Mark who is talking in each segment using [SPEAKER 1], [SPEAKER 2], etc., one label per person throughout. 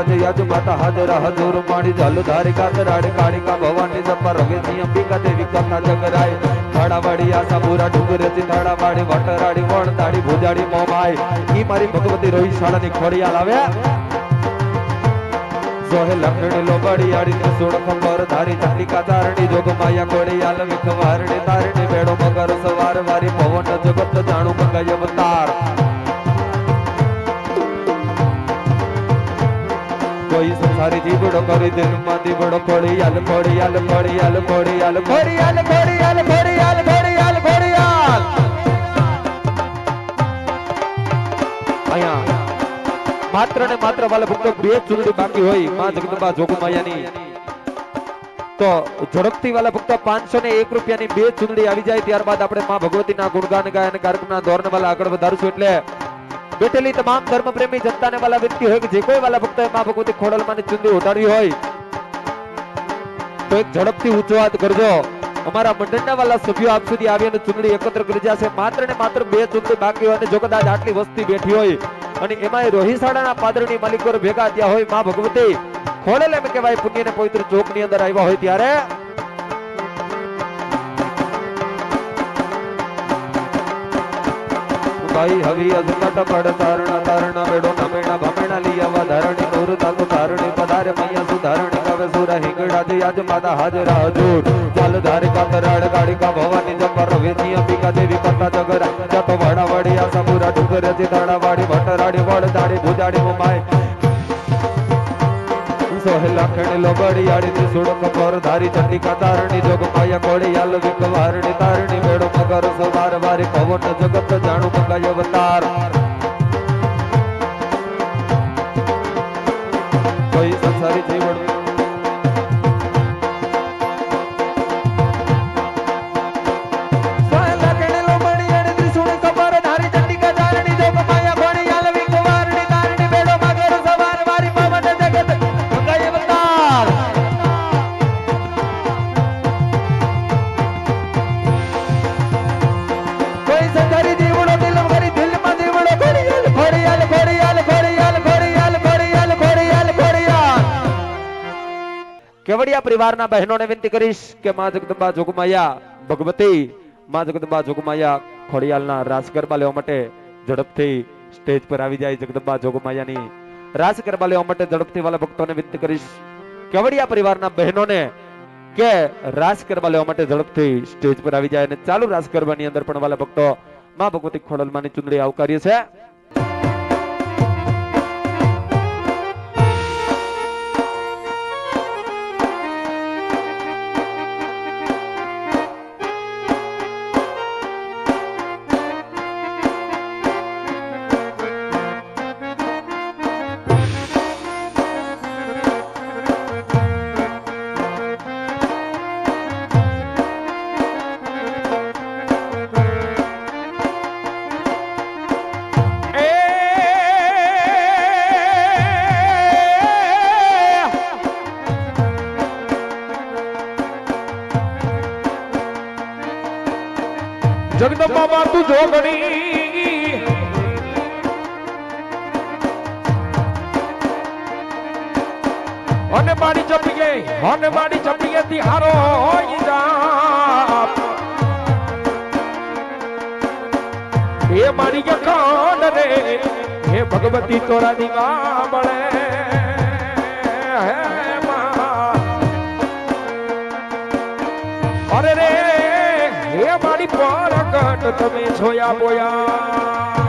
[SPEAKER 1] હિંગળાજ યાજ માતા હાજર હજુર માણી જલ ધારી કાતરાડી કાળિકા ભવાની જપા રવેની અંબિકા દેવી કથા જગરાય. થાળાવાડી આશા પૂરા ડુંગરેથી થાળાવાડી વટરાડી વણતાડી ભુજાડી મોમાય. ઈ મારી ભગવતી રોહિત શાળાની ખોડિયાલ આવ્યા જોહે લખણી લોબડી આડી ને સોળ ખંબર ધારી ચાલિકા તારણી જોગ માયા કોડિયાલ વિખવારણી તારણી બેડો મગર સવાર વારી પવન જગત જાણું મંગાય અવતાર. સંસારી જીવડો કરી દિલમાં દીવડો ખોડિયાલ ખોડિયાલ ખોડિયાલ ખોડિયાલ ખોડિયાલ ખોડિયાલ ખોડિયાલ ખોડિયાલ ખોડિયાલ અહીંયા માત્ર ને માત્ર વાલા ભક્તો બે ચૂંટણી બાકી હોય, માં જગદંબા જોગમાયાની. તો ઝડપથી વાલા ભક્તો પાંચસો ને એક રૂપિયાની બે ચૂંટણી આવી જાય, ત્યારબાદ આપણે માં ભગવતીના ગુણગાન ગાયન કાર્યક્રમના ધોરણ વાલા આગળ વધારશું એટલે બેઠેલી તમામ ધર્મ પ્રેમી જનતાને વાલા વિનંતી હોય કે જે કોઈ વાલા ભક્તોએ મા ભગવતી ખોડલમાંની ચુંદી ઉતારવી હોય, તો એક ઝડપથી ઊંચો હાથ કરજો. અમારા મંડળના વાલા સભ્યો આપ સુધી આવી અને ચૂંટણી એકત્ર કરી જશે માત્ર ને માત્ર બે ચૂંટણી બાકી હોય અને જો કદાચ આટલી વસ્તી બેઠી હોય અને એમાં રોહિસાડાના પાદરની માલિકો ભેગા થયા હોય મા ભગવતી, ખોડેલ એમ કહેવાય પુણ્ય ને પવિત્ર ચોકની અંદર આવ્યા હોય ત્યારે. ભાઈ હવી અજનટ પડ તરણ તારણા બેડો નમેણા ભમેણા લીયા ધરણી નૂર તાકો તારણી પધારે મૈયા સુધારણી કવે સુર હિંગડા આજ માતા હાજર હજૂર. ચાલ ધારે કાતરાડ ગાડી કા ભવાની જપર વેતી અંબિકા દેવી પતા જગરા. જપ વડા વડિયા સમુરા ડુગર જે દાડા વાડી ભટરાડી વડ દાડી ભુજાડી મુંબાઈ సోహెల కణిలో గడియాడిని సుడుకపోరు దారి చండిక తారుణి జోగపాయ కొడియాలు విక్కవారుని తారుణి వేడు మగరు సుమారు వారి పవన జగత్ జాను మగ యువతారు. કેવડિયા પરિવારના બહેનોને વિનંતી કરીશ કે માં જગદંબા જોગમાયા ભગવતી, માં જગદંબા જોગમાયા ખોડિયાલના રાસ ગરબા લેવા માટે ઝડપથી સ્ટેજ પર આવી જાય જગદંબા જોગમાયાની. રાસ ગરબા લેવા માટે ઝડપથી વાલા ભક્તોને વિનંતી કરીશ કેવડિયા પરિવારના બહેનોને કે રાસ ગરબા લેવા માટે ઝડપથી સ્ટેજ પર આવી જાય અને ચાલુ રાસ ગરબાની અંદર પણ વાલા ભક્તો માં ભગવતી ખોડલમાની ચુંદડી આવકારીએ છે.
[SPEAKER 2] જગદંબા માતું જોગણી અને મારી ચપીએ, અને મારી ચપીએ થી હારો એ મારી અખંડ રે હે ભગવતી તોરા દીવા મળે. અરે રે હે મારી વિરાટ તમે જોયા બોયા.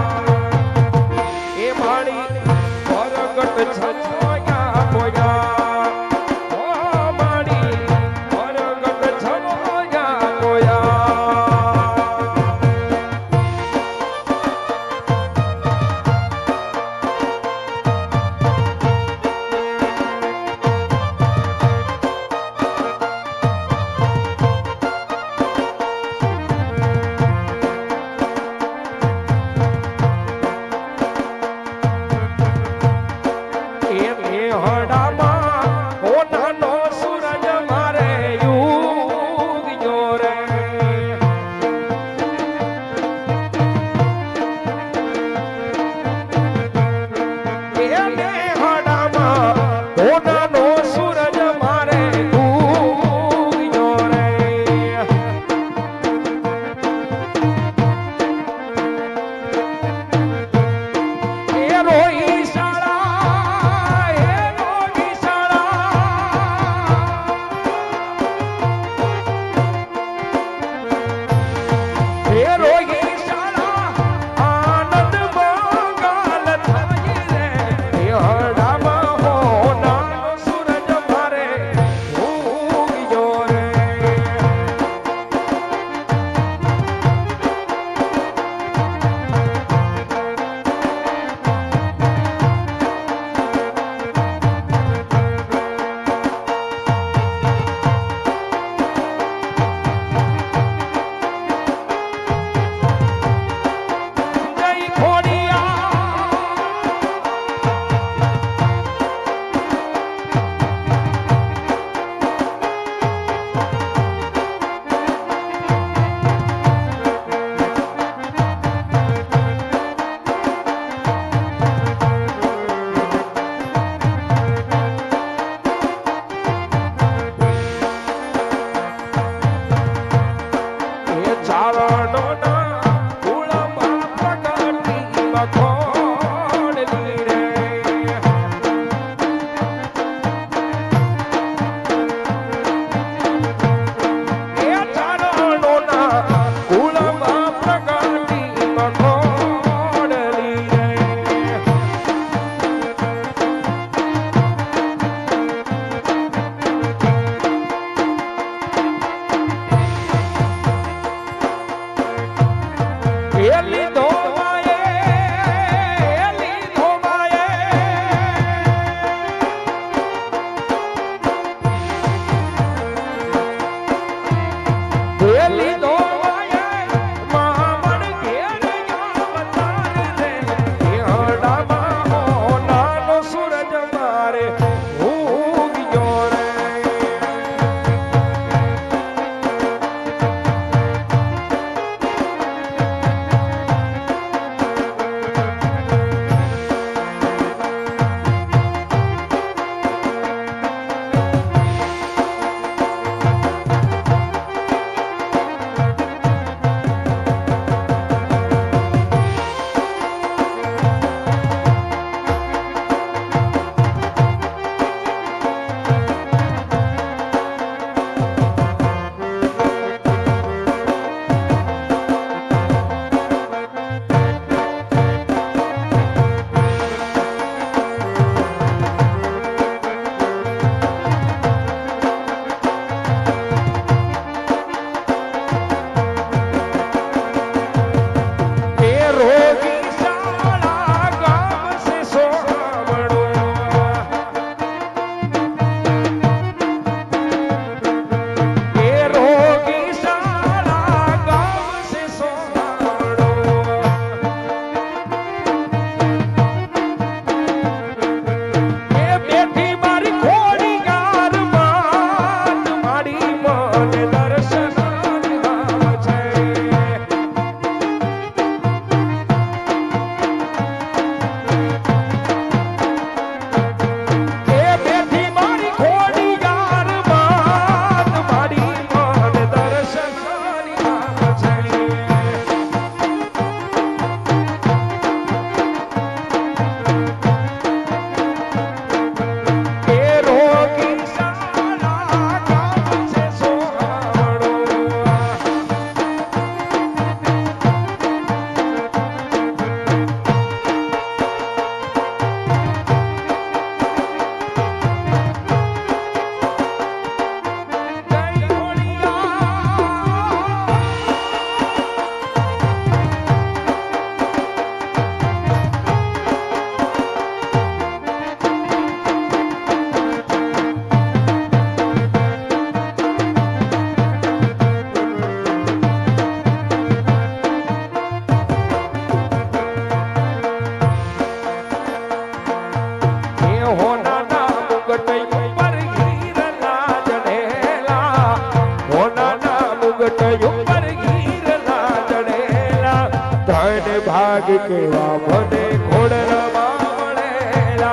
[SPEAKER 2] ધન ભાગ કેવા? મને ખોડરમાં મળેલા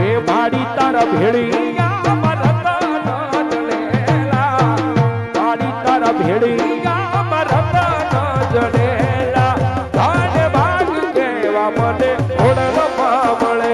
[SPEAKER 2] એ મારી તારા ભેળી જડેલા ધન ભાગ કેવા? મને ખોડરમાં મળે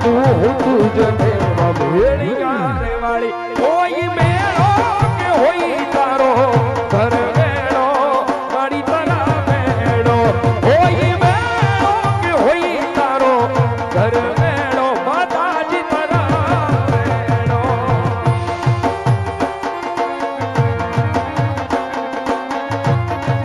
[SPEAKER 2] હજુ તું જને ભેળિયા